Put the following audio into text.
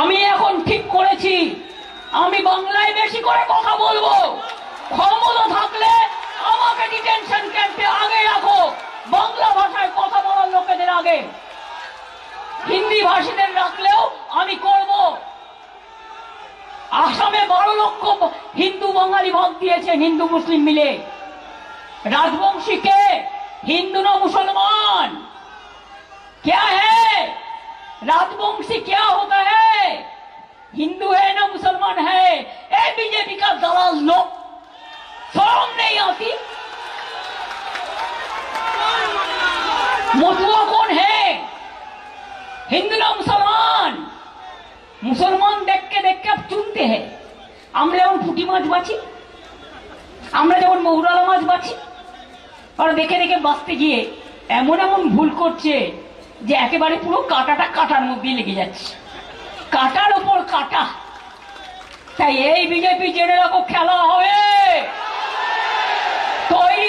আমি এখন ঠিক করেছি আমি বাংলায় বেশি করে কথা বলবো ক্ষমতা থাকলে আমাকে ডিটেনশন ক্যাম্পে আগে রাখো বাংলা ভাষায় কথা বলার লোকেদের আগে হিন্দি ভাষীদের রাখলেও আমি করব আসামে বারো লক্ষ হিন্দু বাঙালি ভাগ দিয়েছে হিন্দু মুসলিম মিলে राजवंशी के हिंदू ना मुसलमान क्या है राजवंशी क्या होता है का दलाल लोग शर्म नहीं आती मथुआ कौन है हिंदू ना मुसलमान মুসলমান দেখকে দেখকে চুনতে হয় আমরা যেমন পুঁটি মাছ বাছি আমরা যেমন মৌরালা মাছ বাছি আর দেখে দেখে বাঁচতে গিয়ে এমন এমন ভুল করছে যে একেবারে পুরো কাঁটাটা কাটার মধ্যে লেগে যাচ্ছে কাটার ওপর কাটা তাই এই বিজেপি জেনে রাখো খেলা হবে তৈরি